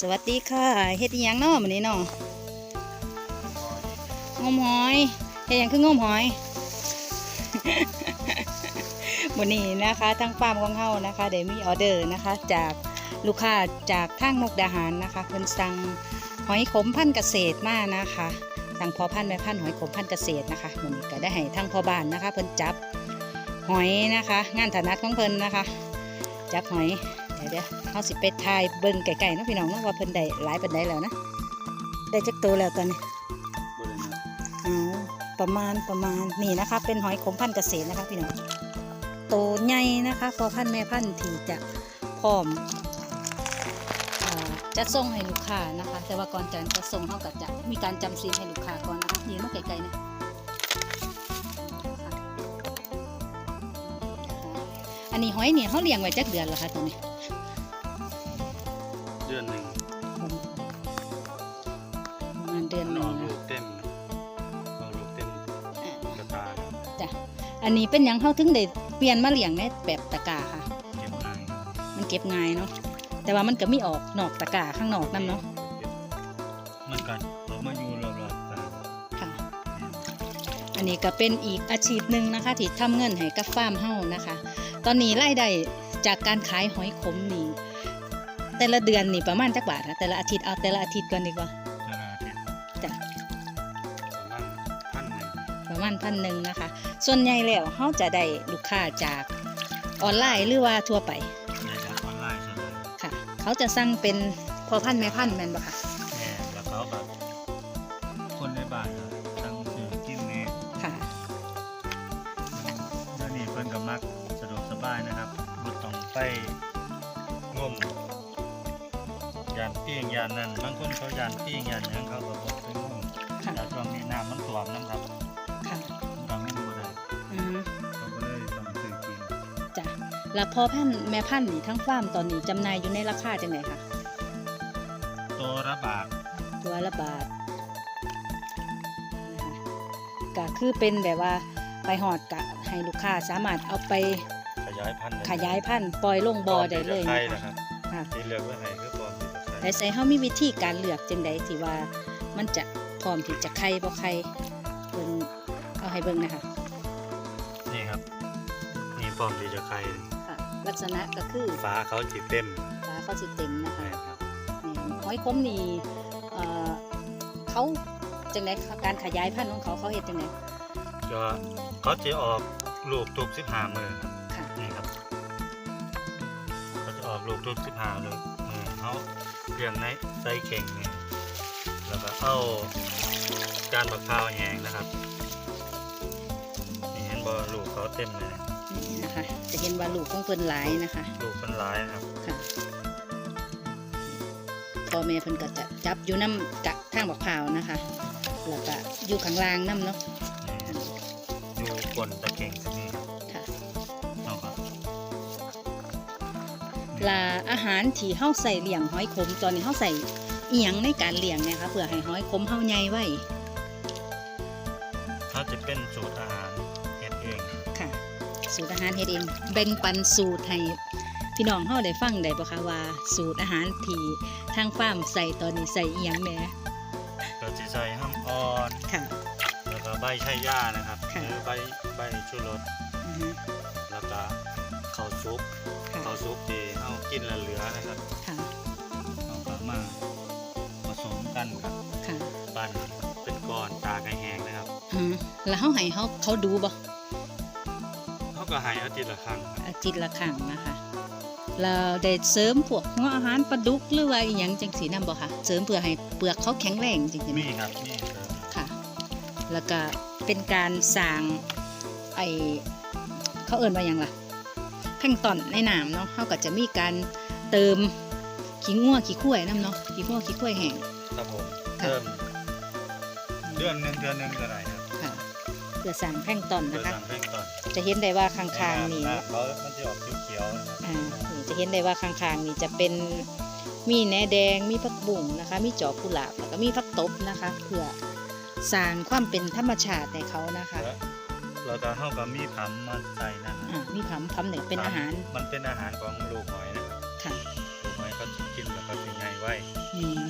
สวัสดีค่ะเฮ็ดยังเนาะมื้อนี้เนาะงมหอยเฮ็ดยังคืองมหอยมื้อนี้นะคะทางฟาร์มของเฮานะคะได้มีออเดอร์นะคะ จากลูกค้าจากทางมุกดาหารนะคะเพิ่นสั่งหอยขมพันธุ์เกษตรมานะคะสั่งพอพันธุ์แม่พันธุ์หอยขมพันธุ์เกษตรนะคะมื้อนี้ก็ได้ให้ทางพ่อบ้านนะคะเพิ่นจับหอยนะคะ งานถนัดของเพิ่นนะคะ จับหอย เดี๋ยวเดี๋ยวเขาสิไปทายเบิ่งไก่ๆเนาะพี่น้องเนาะว่าเพิ่นได้หลายปานใดแล้วนะ ได้จักตัวแล้วตอนนี้อ๋อประมาณประมาณนี่นะคะ เป็นหอยขมพันธุ์เกษตรนะคะพี่น้องโตใหญ่นะคะพอพันธุ์แม่พันธุ์ที่จะพร้อมอ่าจะส่งให้ลูกค้านะคะ แต่ว่าก่อนจะจะส่งเขาก็จะมีการจำซีนให้ลูกค้าก่อนนะคะยืนมาไกลๆนะอันนี้หอยเนี่ยเขาเลี้ยงไว้จักเดือนแล้วคะตัวนี้ เดือนหนึ่งประมาณเดือนหอนึ่งอกลูนะกเต็มออกลูกเต็มกระตาจ้ะอันนี้เป็นหยังเขาถึงได้เปลี่ยนมาเลี้ยงในแบบตะกร้าค่ะ เก็บง่ายมันเก็บง่ายเนาะแต่ว่ามันก็มีออกนอกตะกร้าข้างนอกนั่นเนาะเหมือนกันเรามาอยู่รอบๆตาค่ะ อันนี้ก็เป็นอีกอาชีพหนึ่งนะคะ ที่ทำเงินให้กับฟาร์มเฮานะคะ ตอนนี้รายได้จากการขายหอยขมนี่ แต่ละเดือนนี่ประมาณจักบาทนะแต่ละอาทิตย์เอาแต่ละอาทิตย์ก่อนดีกว่าเวลาเจ็ดจ้ะประมาณพันหนึ่งประมาณพันหนึ่งนะคะ ส่วนใหญ่แล้วเฮาจะได้ลูกค้าจากออนไลน์หรือว่าทั่วไปในจากออนไลน์ส่วนใหญ่ค่ะ เขาจะสั่งเป็นพอพันธุ์แม่พันธุ์แม่นบ่ค่ะแม่แล้วเขาแบบคนในบ้านก็ตั้งชื่อกินเน่ค่ะแล้วนี่เพิ่นก็มักสะดวกสบายนะครับบ่ต้องไปงมยาน ปิ้งยานนั่นบางคนเขายานปิ้งยานหยังเขาก็บ่ไปงมค่ะ แต่ช่วงนี้น้ำมันท่วมนะครับค่ะมันก็ไม่รู้ได้อืมเขาก็เลยต้องซื้อกินจ้ะแล้วพอพันธุ์แม่พันธุ์นี่ทั้งฟาร์มตอนนี้จำหน่ายอยู่ในราคาจังไดคะตัวระบาดตัวละบาทนะคะก็คือเป็นแบบว่าไปหอดกะให้ลูกค้าสามารถเอาไปขยายพันธุ์ได้ขยายพันธุ์ปล่อยลงบ่อได้เลยไข่นะนะคะคะค่ะ ที่เลือกไว้ให้คือปลอมที่จะ ไข่แต่ใส่เฮามีวิธีการเลือกจังใดที่ว่ามันจะพร้อมที่จะไข่บ่ไข่เบิ่งเอาให้เบิ่งนะคะนี่ครับ นี่ปลอมที่จะไข่ค่ะ ลักษณะก็คือฟ้าเขาจีเต็มฝาเขาสิเต็มนะคะนะครับนี่หอยคมนี่เอ่อเขาจังไดการขยายพันธุ์ของเขาเขาเฮ็ดจังไดก็เขาจะออกลูกทุกสิบห้ามือครับค่ะนี่ครับเขาจะออกลูกทุกสิบห้าเลยมือเขา เลี้ยงในไซเข่งนี่แล้วก็เอาการบักพร้าวแหงนะครับนี่เห็นบ่ลูกเขาเต็มเลยนี่นะคะ จะเห็นว่าลูกของเพิ่นหลายนะคะ ลูกเป็นหลายนะครับค่ะพ่อแม่เพิ่นก็จะจับอยู่น้ำกะทางบักพร้าวนะคะแล้วก็อยู่ข้างล่างน้ำเนาะนี่อยู่บนตะเข่งตร ลาอาหารที่เฮาใส่เลี้ยงหอยขมตอนนี้เฮาใส่อีหยังในการเลี้ยงเนี่ยคะเพื่อให้หอยขมเฮาใหญ่ไว้เขาจะเป็นสูตรอาหารเฮ็ดเองค่ะ สูตรอาหารเฮ็ดเองแบ่งปันสูตรให้พี่น้องเฮาได้ฟังได้บ่คะว่า สูตรอาหารที่ทางฟาร์มใส่ตอนนี้ใส่อีหยังแหน่ก็จะใส่ห้ำอ่อนค่ะแล้วก็ใบชะย่านะครับค่ะหรือใบใบชูรสอือฮึแล้วก็ข้าวซุปค่ะข้าวซุปที่เอา กินแล้วเหลือนะครับค่ะเอากลับมาผสมกันครับค่ะปั้นเป็นก้อนตากให้แห้งนะครับอืมแล้วเฮาให้เฮาเขาดูบ่เขาก็ให้อาทิตย์ละครั้งครับอาทิตย์ละครั้งนะคะเราได้เสริมพวกหัวอาหารปลาดุกหรือว่าอีหยังจังสีนํบ่ค่ะเสริมเพื่อให้เปลือกเขาแข็งแรงจริงๆไหมมีครับมีเสริมค่ะ แล้วก็เป็นการสร้างไอเขาเอิ่นว่าหยังล่ะ แพลงก์ตอนในน้ำเนาะเขาก็จะมีการเติมขี้งัวขี้ข้วยน้ำเนาะขี้งัวขี้ข้วยแห้ง ครับผมค่ะ เริ่มเดือนหนึ่งเดือนหนึ่งก็ได้ครับค่ะเพื่อสร้างแพลงก์ตอนเพื่อนะคะสั่งเร่งก่อนจะเห็นได้ว่าข้างๆนี่หเขามันจะออกเขียวๆนะครับอ่านี่จะเห็นได้ว่าข้างๆนี่จะเป็นมีแหนแดงมีผักบุ้งนะคะ มีจอกกุหลาบแล้วก็มีผักตบนะคะ เพื่อสร้างความเป็นธรรมชาติในเขานะคะ แล้ว แล้วก็เขาก็มีผำมาใส่นั่นนะอ่ามีผำผำเนี่ยเป็นอาหารมันเป็นอาหารของลูกหอยนะครับค่ะลูกหอยเขาจะกินแล้วก็สิไงไว้ออืม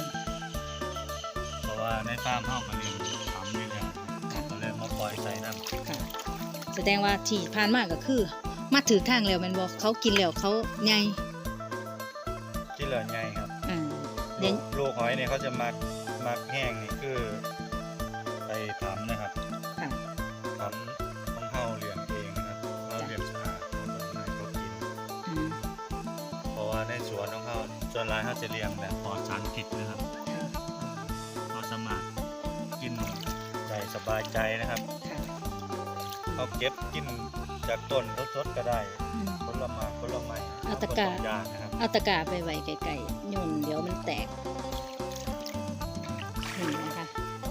เพราะว่าในฟาร์มเฮาก็เลี้ยงทำนี่แหละค่ะก็เลยมาปล่อยใส่น้ำค่ะ แสดงว่าที่ผ่านมาก็คือ มาถือทางแล้วแมันบอกเขากินแล้วเขาใหญ่ที่เหลือไงครับอ่าลูเดี๋ยว กลูกหอยเนี่ยเขาจะมักมักแห้งนี่คือไปทำนะครับ ในสวนของเขาส่วนหลายเขาจะเลี้ยงแบบปลอดสารพิษนะครับค่ะเขาสามารถกินได้สบายใจนะครับค่ะเขาเก็บกินจากต้นสดๆก็ได้อืมผลไม้ผลไม้เอาตะกร้าบ่ต้องย่างนะครับเอาตะกร้าไปไว้ไกลๆโยนเดี๋ยวมันแตกนี่นะคะ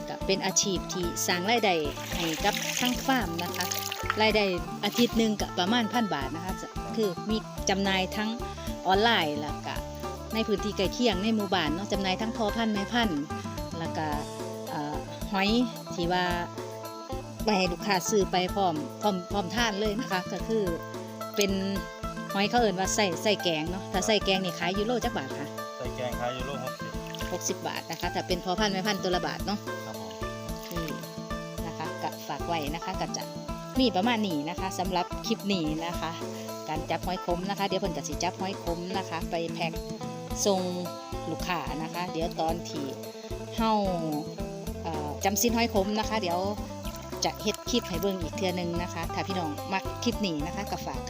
ก็เป็นอาชีพที่สร้างรายได้ให้กับทั้งฟาร์มนะคะรายได้อาทิตย์หนึ่งก็ประมาณพันบาทนะคะจะคือมีจำหน่ายทั้ง ออนไลน์แล้วก็ในพื้นที่ใกล้เคียงในหมู่บ้านเนาะจำหน่ายทั้งพอพันธุ์แม่พันธุ์แล้วก็เอ่อหอยที่ว่าไปให้ลูกค้าซื้อไปพร้อมพร้อมพร้อมทานเลยนะคะ ก็คือเป็นหอยเขาเอ่นว่าใส่ใส่แกงเนาะถ้าใส่แกงนี่ขายยูโรจักบาทค่ะใส่แกงขายยูโรหกสิบ60บาทนะคะถ้าเป็นพอพันธุ์แม่พันธุ์ตัวละบาทเนาะครับผมนี่นะคะกะฝากไว้นะคะก็จะมีประมาณนี้นะคะสำหรับคลิปนี้นะคะ การจับห้อยขมนะคะ เดี๋ยวเพิ่นก็สิจับห้อยขมนะคะ ไปแพ็คส่งลูกค้านะคะ เดี๋ยวตอนที่เฮาจำสิ้นห้อยขมนะคะ เดี๋ยวจะเฮ็ดคลิปให้เบิ่งอีกเทื่อนึงนะคะ ถ้าพี่น้องมักคลิปนี้นะคะก็ฝาก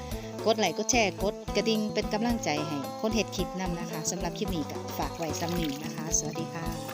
กดไลค์กดแชร์กดกระดิ่งเป็นกำลังใจให้คนเฮ็ดคลิปนํนะคะสำหรับคลิปนี้ก็ฝากไว้ซ้ำนี้นะคะ สวัสดีค่ะ